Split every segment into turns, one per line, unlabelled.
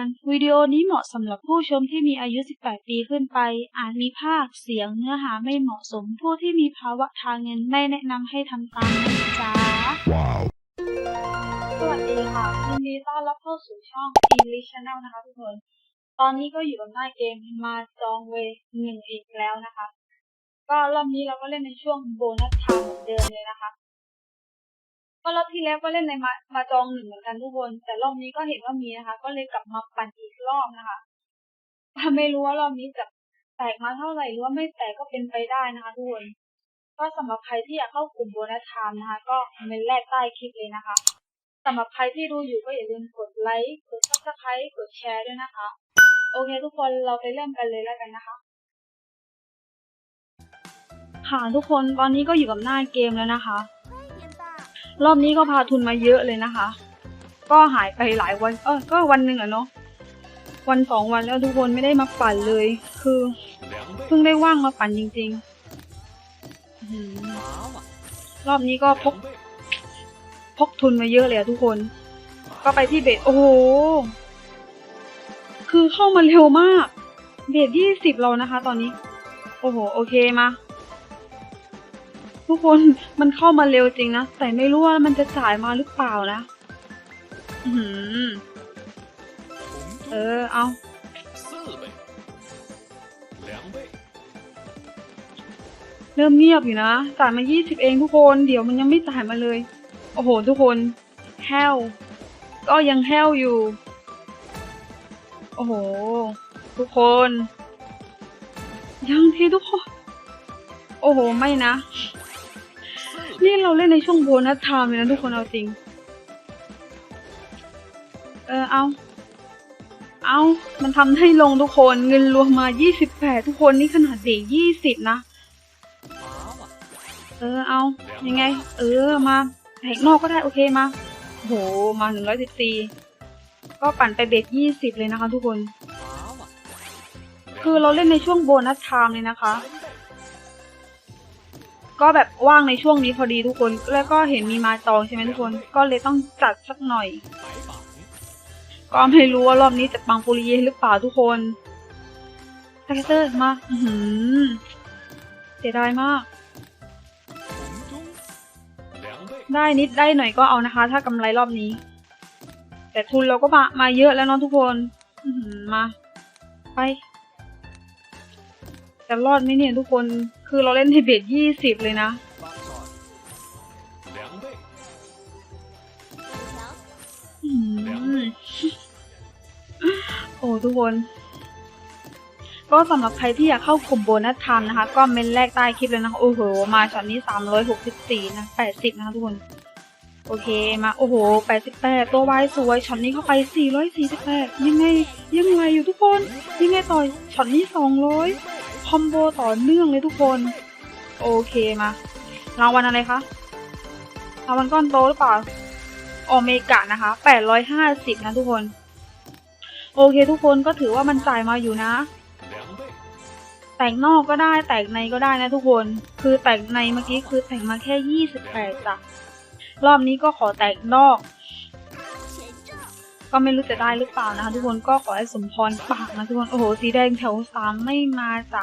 อนวิดีโอนี้เหมาะสำหรับผู้ชมที่มีอายุ 18 ปีขึ้นไป อาจมีภาพเสียงเนื้อหาไม่เหมาะสม ผู้ที่มีภาวะทางเงินไม่แนะนำให้ทำตามนะจ๊ะ
Wow.
สวัสดีค่ะยินดีต้อนรับเข้าสู่ช่อง English Channel นะคะทุกคน ตอนนี้ก็อยู่กับหน้าเกมมาจองเวหนึ่งอีกแล้วนะคะ ก็รอบนี้เราก็เล่นในช่วงโบนัสไทม์เหมือนเดิมเลยนะคะ ก็รอบที่แล้วก็เล่นในมามาจองหนึ่งเหมือนกันทุกคน แต่รอบนี้ก็เห็นว่ามีนะคะ ก็เลยกลับมาปั่นอีกรอบนะคะไม่รู้ว่ารอบนี้จะแตกมาเท่าไหร่หรือว่าไม่แตกก็เป็นไปได้นะคะทุกคนก็สำหรับใครที่อยากเข้ากลุ่มโบนัสไทม์นะคะ ก็คอมเมนต์แรกใต้คลิปเลยนะคะสำหรับใครที่ดูอยู่ก็อย่าลืมกดไลค์กดซับสไครต์กดแชร์ด้วยนะคะ โอเคทุกคนเราไปเริ่มกันเลยแล้วกันนะคะค่ะทุกคนตอนนี้ก็อยู่กับหน้าเกมแล้วนะคะ รอบนี้ก็พาทุนมาเยอะเลยนะคะ ก็หายไปหลายวัน เออก็วันหนึ่งอะเนาะ วันสองวันแล้วทุกคนไม่ได้มาปั่นเลย คือ เพิ่งได้ว่างมาปั่นจริงๆอรอบนี้ก็พก พกทุนมาเยอะเลยอะทุกคน ก็ไปที่เบสโอ้โห คือเข้ามาเร็วมาก เบสยี่สิบเรานะคะ ตอนนี้ โอ้โห โอเคมา ทุกคนมันเข้ามาเร็วจริงนะ แต่ไม่รู้ว่ามันจะจ่ายมาหรือเปล่านะ อืเออ เอาเริ่มเงียบอยู่นะจ่ายมา 20 เองทุกคน เดี๋ยวมันยังไม่จ่ายมาเลย โอ้โห ทุกคน แฮลก็ยังแฮลอยู่ โอ้โห ทุกคน ยังทีทุกคน โอ้โห ไม่นะ นี่เราเล่นในช่วงโบนัสไทม์เลยนะทุกคนเอาจริง เออเอา เอามันทำให้ลงทุกคนเงินรวมมา 28 ทุกคนนี่ขนาดเด็ก20 นะ เออเอา ยังไง เออมาแหกนอกก็ได้โอเคมาโหมา 114 ก็ปั่นไปเบ็ก20 เลยนะคะทุกคน คือเราเล่นในช่วงโบนัสไทม์เลยนะคะ ก็แบบว่างในช่วงนี้พอดีทุกคน แล้วก็เห็นมีมาจองใช่ไหมทุกคน ก็เลยต้องจัดสักหน่อย ก็ไม่รู้ว่ารอบนี้จะปังปุริเยหรือเปล่าทุกคนแท็เตอร์มาหืมเสียดายมาก ได้นิดได้หน่อยก็เอานะคะ ถ้ากำไรรอบนี้ แต่ทุนเราก็มามาเยอะแล้วน้องทุกคนมา ไป จะรอดไหมเนี่ยทุกคน คือเราเล่นทีเบสยี่สิบเลยนะ โอ้ทุกคน ก็สำหรับใครที่อยากเข้ากลุ่มโบนัสทันนะคะ ก็เมนแรกใต้คลิปเลยนะโอ้โห มาช็อตนี้สามร้อยหกสิบสี่นะแปดสิบนะะทุกคน โอเคมา โอ้โหแปดสิบแปดตัววายสวยช็อตนี้เข้าไปสี่ร้อยสี่สิบแปดยังไงยังไงอยู่ทุกคน ยังไงต่อยช็อตนี้สองร้อย อมโบต่อเนื่องเลยทุกคน โอเคมารางวัลอะไรคะรางวัลก้อนโตหรือเปล่าอเมกะนะคะแปดร้อยห้าสิบนะทุกคน โอเคทุกคนก็ถือว่ามันจ่ายมาอยู่นะ，แต่งนอกก็ได้แต่งในก็ได้นะทุกคน คือแต่งในเมื่อกี้คือแต่งมาแค่ยี่สิบแปดจ้ะ รอบนี้ก็ขอแต่งนอก ก็ไม่รู้จะได้หรือเปล่านะคะ ทุกคนก็ขอให้สมพรปากนะทุกคน โอ้โห สีแดงแถวสามไม่มาจ้ะ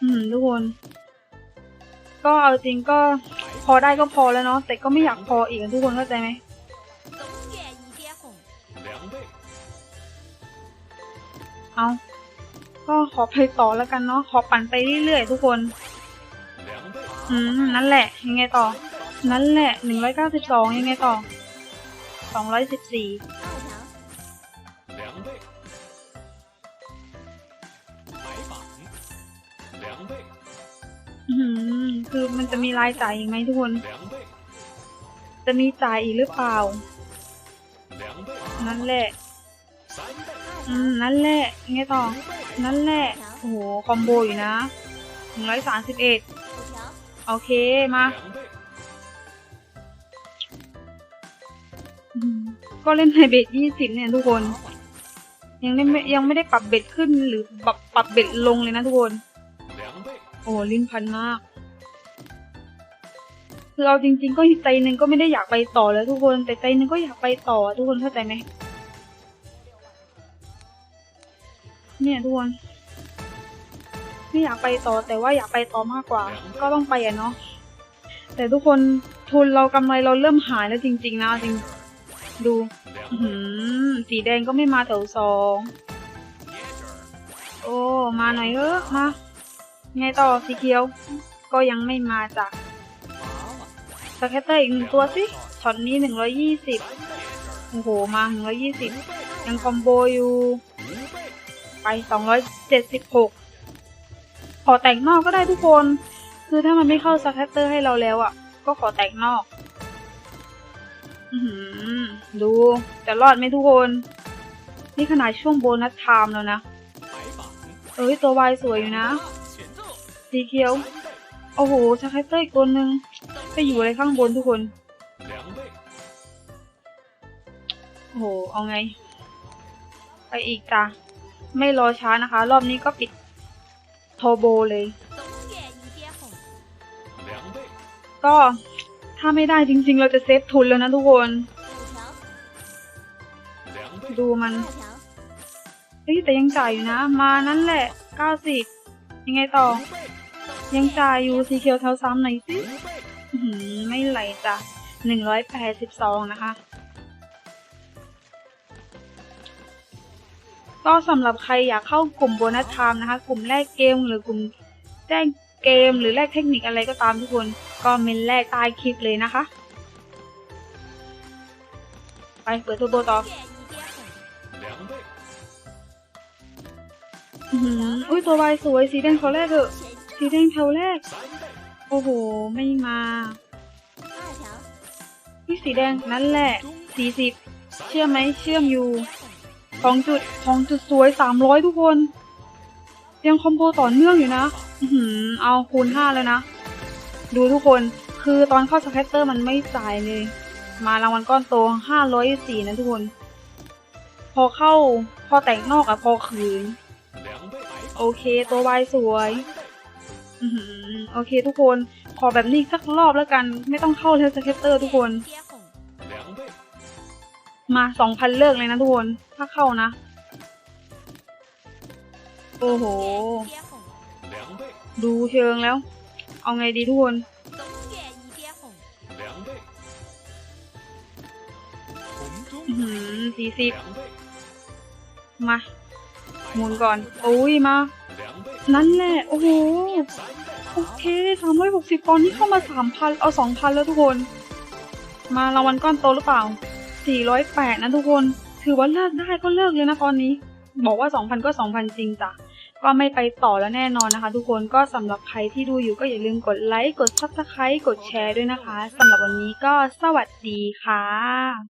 อืมทุกคน ก็เอาจริงก็พอได้ก็พอแล้วเนาะ แต่ก็ไม่อยากพออีกทุกคนเข้าใจไหมเอาก็ขอไปต่อแล้วกันเนาะ ขอปั่นไปเรื่อยๆทุกคน อืม นั่นแหละ ยังไงต่อ นั่นแหละหนึ่งร้อยเก้าสิบสองยังไงต่อสองร้อยสิบสี่คือมันจะมีรายจ่ายอีกไหมทุกคน จะมีจ่ายอีกหรือเปล่า นั่นแหละ อืม นั่นแหละไงต่อ นั่นแหละ โอ้โห คอมโบอยู่นะหนึ่งร้อยสามสิบเอ็ดโอเค มา ก็เล่นในเบสยี่สิบเนี่ยทุกคน ยังไม่ยังไม่ได้ปรับเบ็ดขึ้นหรือปรับปรับเบ็ดลงเลยนะทุกคน，โอ้ลิ้นพันมาก คือเอาจริง ๆ ก็ใจหนึ่งก็ไม่ได้อยากไปต่อแล้วทุกคน แต่ใจหนึ่งก็อยากไปต่อทุกคนเข้าใจไหมเนี่ยทุกคนไม่อยากไปต่อแต่ว่าอยากไปต่อมากกว่า ก็ต้องไปอะเนาะแต่ทุกคนทุนเรากำไรเราเริ่มหายแล้วจริง ๆ นะจริง ดูสีแดงก็ไม่มาแถวสอง โอ้ มาหน่อยเออมา ไงต่อสีเขียว ก็ยังไม่มาจ้ะสแคตเตอร์อีกหนึ่งตัวสิช็อตนี้หนึ่งร้อยยี่สิบโอ้โห มาหนึ่งร้อยยี่สิบยังคอมโบอยู่ ไปสองร้อยเจ็ดสิบหกขอแต่งนอกก็ได้ทุกคน คือถ้ามันไม่เข้าสแคตเตอร์ให้เราแล้วอะ ก็ขอแต่งนอก ดูจะรอดไหมทุกคน นี่ขนาดช่วงโบนัสไทม์แล้วนะ เอ้ย ตัววายสวยอยู่นะ สีเขียว โอ้โหสไคเตอร์อีกตัวหนึ่งไปอยู่อะไรข้างบนทุกคน โอ้โห เอาไง ไปอีกจ้ะไม่รอช้านะคะ รอบนี้ก็ปิดโทโบเลย ก็ ถ้าไม่ได้จริง ๆ เราจะเซฟทุนแล้วนะทุกคน ดูมันเฮ้ยแต่ยังจ่ายอยู่นะ มานั่นแหละ 90 ยังไงต่อ ยังจ่ายอยู่สีเขียวเท่าซ้ำหน่อยสิไม่ไหลจ้ะ 182 นะคะ ก็สำหรับใครอยากเข้ากลุ่มโบนัสไทม์นะคะ กลุ่มแรกเกมหรือกลุ่มแจ้ง เกม หรือแลกเทคนิคอะไรก็ตามทุกคนก็เมนแลกใต้คลิปเลยนะคะ ไปเปิดตัวโบต่อออุ้ยตัวใบสวยสีแดงเขาแรกเถอะสีแดงแถวแรก โอ้โห ไม่มาพี่สีแดงนั่นแหละสี่สิบเชื่อไหมเชื่อมอยู่สองจุดสองจุดสวยสามร้อยทุกคน ยังคอมโบต่อเนื่องอยู่นะ อืมเอาคูณห้าเลยนะ ดูทุกคนคือตอนเข้าสแคตเตอร์มันไม่จ่ายเลย มารางวัลก้อนโตห้าร้อยสี่นะทุกคน พอเข้าพอแตกนอกอะพอขืน โอเคตัวใบสวยอืมโอเคทุกคนขอแบบนี้สักรอบแล้วกัน ไม่ต้องเข้าเทสแครตเตอร์ทุกคน มาสองพันเลิกเลยนะทุกคน ถ้าเข้านะ โอ้โห
一点红。
两倍，
ดูเชิงแล้ว เอาไงดีทุกคน
总给一点红。
两倍，红中
อือหือสี่สิบ
两倍，
มา หมุนก่อน โอ้ยมา
两倍，
นั่นแหละ โอ้โห
三倍，
โอเคสามร้อยหกสิบตอนนี้เข้ามาสามพันเอาสองพันแล้วทุกคน มารางวัลก้อนโตหรือเปล่าสี่ร้อยแปดนะทุกคน ถือว่าเลิกได้ก็เลิกเลยนะตอนนี้ บอกว่าสองพันก็สองพันจริงจ้ะ ก็ไม่ไปต่อแล้วแน่นอนนะคะ ทุกคนก็สำหรับใครที่ดูอยู่ก็อย่าลืมกดไลค์กดซับสไครต์กดแชร์ด้วยนะคะสำหรับวันนี้ก็สวัสดีค่ะ